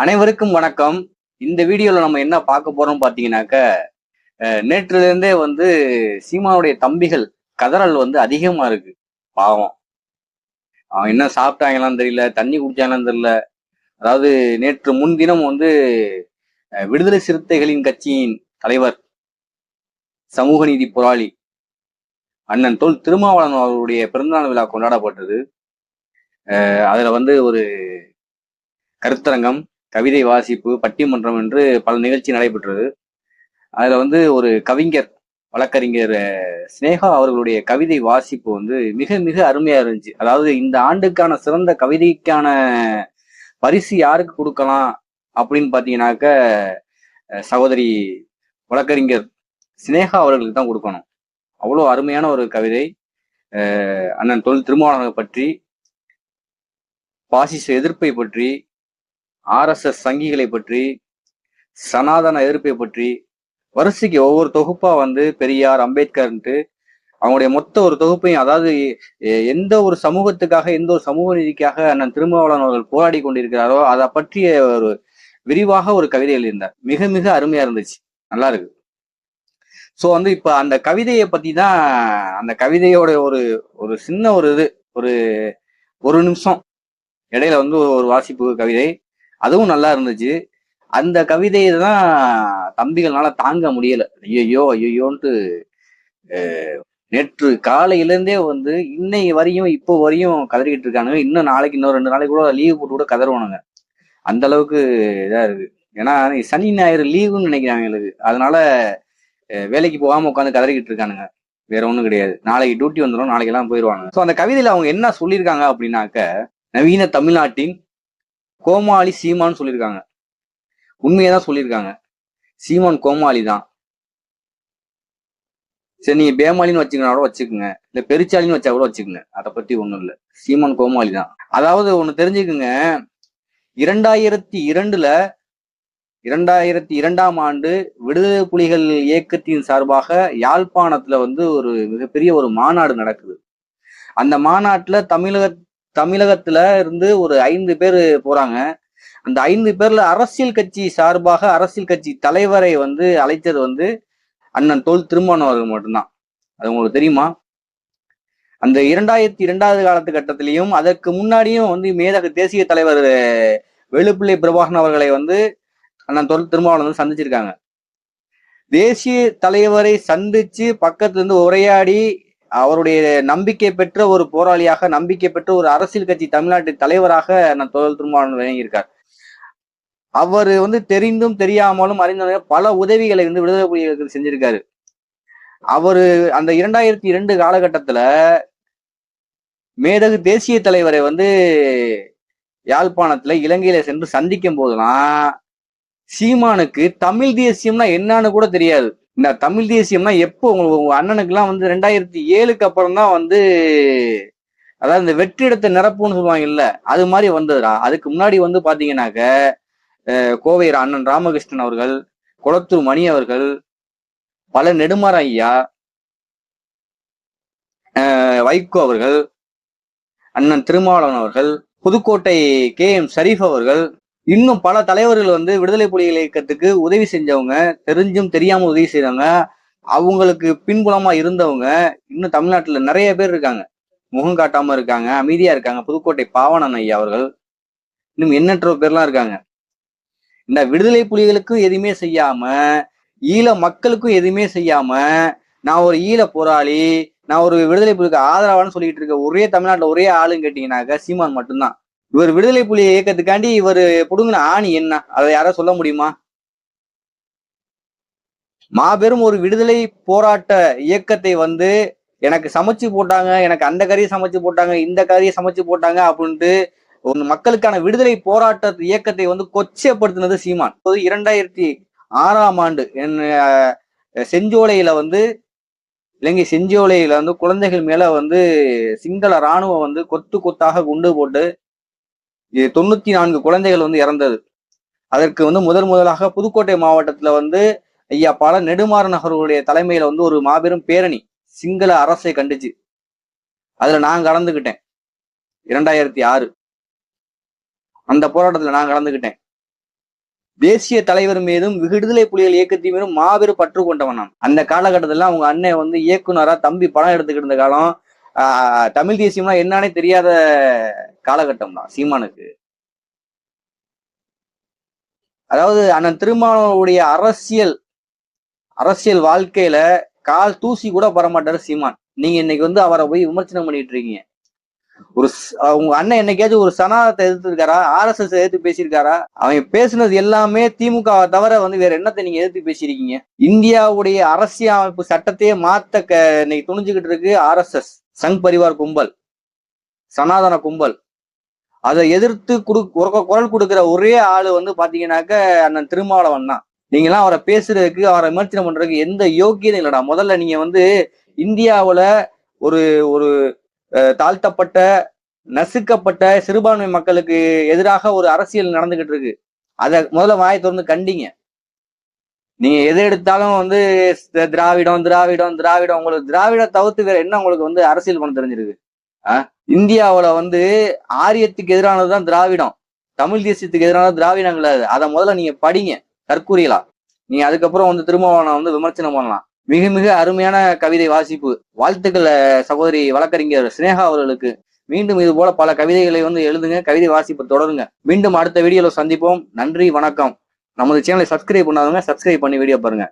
அனைவருக்கும் வணக்கம். இந்த வீடியோல நம்ம என்ன பார்க்க போறோம் பாத்தீங்கன்னாக்க நேற்றுல இருந்தே வந்து சீமானுடைய தம்பிகள் கதறல் வந்து அதிகமா இருக்கு. பாவம். அவன் என்ன சாப்பிட்டாங்களான்னு தெரியல தண்ணி குடிச்சாங்களான்னு தெரியல. அதாவது நேற்று முன்தினம் வந்து விடுதலை சிறுத்தைகளின் கட்சியின் தலைவர் சமூக நீதி போராளி அண்ணன் தொல் திருமாவளவன் அவருடைய பிறந்தநாள் விழா கொண்டாடப்பட்டது. அதுல வந்து ஒரு கருத்தரங்கம் கவிதை வாசிப்பு பட்டிமன்றம் என்று பல நிகழ்ச்சி நடைபெற்றது. அதுல வந்து ஒரு கவிஞர் வழக்கறிஞர் ஸ்னேகா சினேகா அவர்களுடைய கவிதை வாசிப்பு வந்து மிக மிக அருமையா இருந்துச்சு. அதாவது இந்த ஆண்டுக்கான சிறந்த கவிதைக்கான பரிசு யாருக்கு கொடுக்கலாம் அப்படின்னு பார்த்தீங்கன்னாக்க சகோதரி வழக்கறிஞர் சினேகா அவர்களுக்கு தான் கொடுக்கணும். அவ்வளோ அருமையான ஒரு கவிதை. அண்ணன் தொழில் திருமாவளவனை பற்றி பாசிச எதிர்ப்பை பற்றி ஆர்எஸ்எஸ் சங்கிகளை பற்றி சனாதன எதிர்ப்பை பற்றி வரிசைக்கு ஒவ்வொரு தொகுப்பா வந்து பெரியார் அம்பேத்கர்ன்ட்டு அவங்களுடைய மொத்த ஒரு தொகுப்பையும் அதாவது எந்த ஒரு சமூகத்துக்காக எந்த ஒரு சமூக நீதிக்காக அண்ணன் திருமாவளவன் அவர்கள் போராடி கொண்டிருக்கிறாரோ அதை பற்றிய ஒரு விரிவாக ஒரு கவிதை எழுதியிருந்தார். மிக மிக அருமையா இருந்துச்சு. நல்லா இருக்கு. ஸோ வந்து இப்போ அந்த கவிதையை பத்தி தான் அந்த கவிதையோட ஒரு ஒரு சின்ன ஒரு இது ஒரு ஒரு நிமிஷம். இடையில வந்து ஒரு வாசிப்பு கவிதை. அதுவும் நல்லா இருந்துச்சு. அந்த கவிதையை தான் தம்பிகள்னால தாங்க முடியல. ஐயோ ஐயோன்ட்டு நேற்று காலையிலேருந்தே வந்து இன்னை வரையும் இப்போ வரையும் கதறிக்கிட்டு இருக்கானுங்க. இன்னும் நாளைக்கு இன்னும் ரெண்டு நாளைக்கு கூட லீவு போட்டு கூட கதறுவானுங்க. அந்த அளவுக்கு இதாக இருக்கு. ஏன்னா சனி ஞாயிறு லீவுன்னு நினைக்கிறாங்க எங்களுக்கு. அதனால வேலைக்கு போகாமல் உட்காந்து கதறிக்கிட்டு இருக்கானுங்க. வேற ஒன்றும் கிடையாது. நாளைக்கு டியூட்டி வந்துடும் நாளைக்கு எல்லாம் போயிடுவாங்க ஸோ அந்த கவிதையில் அவங்க என்ன சொல்லியிருக்காங்க அப்படின்னாக்க நவீன தமிழ்நாட்டின் கோமாளி சீமான்னு சொல்லியிருக்காங்க. உண்மையை தான் சொல்லியிருக்காங்க. சீமான் கோமாளி தான் சரி நீங்க பேமாலின்னு வச்சுக்கனா கூட வச்சுக்கோங்க. இல்ல பெருச்சாலின்னு வச்சா கூட வச்சுக்கோங்க. அதை பத்தி ஒண்ணும் இல்ல. சீமான் கோமாளி தான் அதாவது ஒண்ணு தெரிஞ்சுக்குங்க. இரண்டாயிரத்தி இரண்டுல இரண்டாயிரத்தி இரண்டாம் ஆண்டு விடுதலை புலிகள் இயக்கத்தின் சார்பாக யாழ்ப்பாணத்துல வந்து ஒரு மிகப்பெரிய ஒரு மாநாடு நடக்குது. அந்த மாநாட்டுல தமிழக தமிழகத்துல இருந்து ஒரு ஐந்து பேர் போறாங்க. அந்த ஐந்து பேர்ல அரசியல் கட்சி சார்பாக அரசியல் கட்சி தலைவரை வந்து அழைத்தது வந்து அண்ணன் தோல் திருமணம் அவர்கள் மட்டும்தான். அது உங்களுக்கு தெரியுமா? அந்த இரண்டாயிரத்தி இரண்டாவது காலத்து கட்டத்திலையும் அதற்கு முன்னாடியும் வந்து மேதக தேசிய தலைவர் வெளுப்பிள்ளை பிரபாகரன் அவர்களை வந்து அண்ணன் தொல் திருமாவளவன் வந்து சந்திச்சிருக்காங்க. தேசிய தலைவரை சந்திச்சு பக்கத்துல இருந்து உரையாடி அவருடைய நம்பிக்கை பெற்ற ஒரு போராளியாக நம்பிக்கை பெற்ற ஒரு அரசியல் கட்சி தமிழ்நாட்டு தலைவராக நான் தொழில் திருமாவளவன் விளங்கியிருக்கார். அவர் வந்து தெரிந்தும் தெரியாமலும் அறிந்த பல உதவிகளை வந்து விடுதலை புலிகளுக்கு செஞ்சிருக்காரு. அவரு அந்த இரண்டாயிரத்தி இரண்டு காலகட்டத்துல மேதகு தேசிய தலைவரை வந்து யாழ்ப்பாணத்துல இலங்கையில சென்று சந்திக்கும் போதெல்லாம் சீமானுக்கு தமிழ் தேசியம்னா என்னன்னு கூட தெரியாது. இந்த தமிழ் தேசியம்னா எப்போ உங்களுக்கு உங்க அண்ணனுக்குலாம் வந்து ரெண்டாயிரத்தி ஏழுக்கு அப்புறம் தான் வந்து அதாவது இந்த வெற்றிடத்தை நிரப்புன்னு சொல்லுவாங்க இல்ல அது மாதிரி வந்ததுடா. அதுக்கு முன்னாடி வந்து பாத்தீங்கன்னாக்க கோவை அண்ணன் ராமகிருஷ்ணன் அவர்கள் குளத்தூர் மணி அவர்கள் பல நெடுமாற ஐயா வைகோ அவர்கள் அண்ணன் திருமாவளவன் அவர்கள் புதுக்கோட்டை கே எம் ஷரீஃப் அவர்கள் இன்னும் பல தலைவர்கள் வந்து விடுதலை புலிகள் இயக்கத்துக்கு உதவி செஞ்சவங்க தெரிஞ்சும் தெரியாம உதவி செய்யறவங்க அவங்களுக்கு பின்புலமா இருந்தவங்க இன்னும் தமிழ்நாட்டுல நிறைய பேர் இருக்காங்க. முகம் காட்டாம இருக்காங்க அமைதியா இருக்காங்க. புதுக்கோட்டை பாவனன் ஐயா அவர்கள் இன்னும் எண்ணற்ற பேர்லாம் இருக்காங்க. இந்த விடுதலை புலிகளுக்கும் எதுவுமே செய்யாம ஈழ மக்களுக்கும் எதுவுமே செய்யாம நான் ஒரு ஈழ போராளி நான் ஒரு விடுதலை புலிக்கு ஆதரவான்னு சொல்லிட்டு இருக்க ஒரே தமிழ்நாட்டுல ஒரே ஆளுன்னு கேட்டீங்கன்னாக்க சீமான் மட்டும்தான். இவர் விடுதலை புலி இயக்கத்துக்காண்டி இவர் புடுங்கின ஆணி என்ன? அதை யாரா சொல்ல முடியுமா? மாபெரும் ஒரு விடுதலை போராட்ட இயக்கத்தை வந்து எனக்கு சமைச்சு போட்டாங்க எனக்கு அந்த கறியை சமைச்சு போட்டாங்க இந்த கறியை சமைச்சு போட்டாங்க அப்படின்ட்டு ஒரு மக்களுக்கான விடுதலை போராட்ட இயக்கத்தை வந்து கொச்சைப்படுத்தினது சீமான். இப்போது இரண்டாயிரத்தி ஆறாம் ஆண்டு என் செஞ்சோலையில வந்து இலங்கை செஞ்சோலையில வந்து குழந்தைகள் மேல வந்து சிங்கள ராணுவம் வந்து கொத்து கொத்தாக குண்டு போட்டு தொண்ணூத்தி நான்கு குழந்தைகள் வந்து இறந்தது. அதற்கு வந்து முதல் முதலாக புதுக்கோட்டை மாவட்டத்துல வந்து ஐயா பல நெடுமாறன் அவர்களுடைய தலைமையில வந்து ஒரு மாபெரும் பேரணி சிங்கள அரசை கண்டிச்சு. அதுல நான் கலந்துகிட்டேன். இரண்டாயிரத்தி ஆறு. அந்த போராட்டத்துல நான் கலந்துக்கிட்டேன் தேசிய தலைவர் மீதும் விடுதலை புலிகள் இயக்கத்தின் மீதும் மாபெரும் பற்று கொண்டவன் நான். அந்த காலகட்டத்துல அவங்க அண்ணன் வந்து இயக்குனரா தம்பி படம் எடுத்துக்கிட்டு இருந்த காலம் ஆஹ், தமிழ் தேசியம்னா என்னன்னே தெரியாத காலகட்டம் தான் சீமானுக்கு. அதாவது அண்ணன் திருமாவனுடைய அரசியல் அரசியல் வாழ்க்கையில கால் தூசி கூட பட மாட்டாரு சீமான். நீங்க இன்னைக்கு வந்து அவரை போய் விமர்சனம் பண்ணிட்டு இருக்கீங்க. ஒரு உங்க அண்ணன் என்னைக்காச்சும் ஒரு சனாதத்தை எதிர்த்து இருக்காரா எஸ் எதிர்த்து பேசியிருக்காரா அவன் பேசுனது எல்லாமே திமுக தவிர வந்து வேற என்னத்தை நீங்க எதிர்த்து பேசியிருக்கீங்க? இந்தியாவுடைய அரசியல் அமைப்பு சட்டத்தையே மாத்த இன்னைக்கு துணிஞ்சுக்கிட்டு இருக்கு ஆர்எஸ்எஸ் சங் பரிவார் கும்பல் சனாதன கும்பல். அதை எதிர்த்து குடு குரல் கொடுக்குற ஒரே ஆளு வந்து பாத்தீங்கன்னாக்க அண்ணன் திருமாவளவன் தான். நீங்களாம் அவரை பேசுறதுக்கு அவரை விமர்சனம் பண்றதுக்கு எந்த யோக்கியதும் இல்லடா. முதல்ல நீங்க வந்து இந்தியாவில் ஒரு ஒரு தாழ்த்தப்பட்ட நசுக்கப்பட்ட சிறுபான்மை மக்களுக்கு எதிராக ஒரு அரசியல் நடந்துகிட்டு இருக்கு. அதை முதல்ல வாயை திறந்து கண்டிங்க. நீங்க எதை எடுத்தாலும் வந்து திராவிடம் திராவிடம் திராவிடம். உங்களுக்கு திராவிட தவிர்த்து வேற என்ன உங்களுக்கு வந்து அரசியல் பண்ண தெரிஞ்சிருக்கு? இந்தியாவில் வந்து ஆரியத்துக்கு எதிரானதுதான் திராவிடம். தமிழ் தேசியத்துக்கு எதிரானது திராவிடம் கிடையாது அதை முதல்ல நீங்க படிங்க தற்கூறியலா நீங்க அதுக்கப்புறம் வந்து திருமாவளவனை வந்து விமர்சனம் பண்ணலாம். மிக மிக அருமையான கவிதை வாசிப்பு. வாழ்த்துக்கள் சகோதரி வழக்கறிஞர் சினேகா அவர்களுக்கு. மீண்டும் இது போல பல கவிதைகளை வந்து எழுதுங்க கவிதை வாசிப்பு தொடருங்க. மீண்டும் அடுத்த வீடியோவில் சந்திப்போம். நன்றி வணக்கம். நமது சேனலை சப்ஸ்கிரைப் பண்ணாதவங்க சப்ஸ்கிரைப் பண்ணி வீடியோ பாருங்க.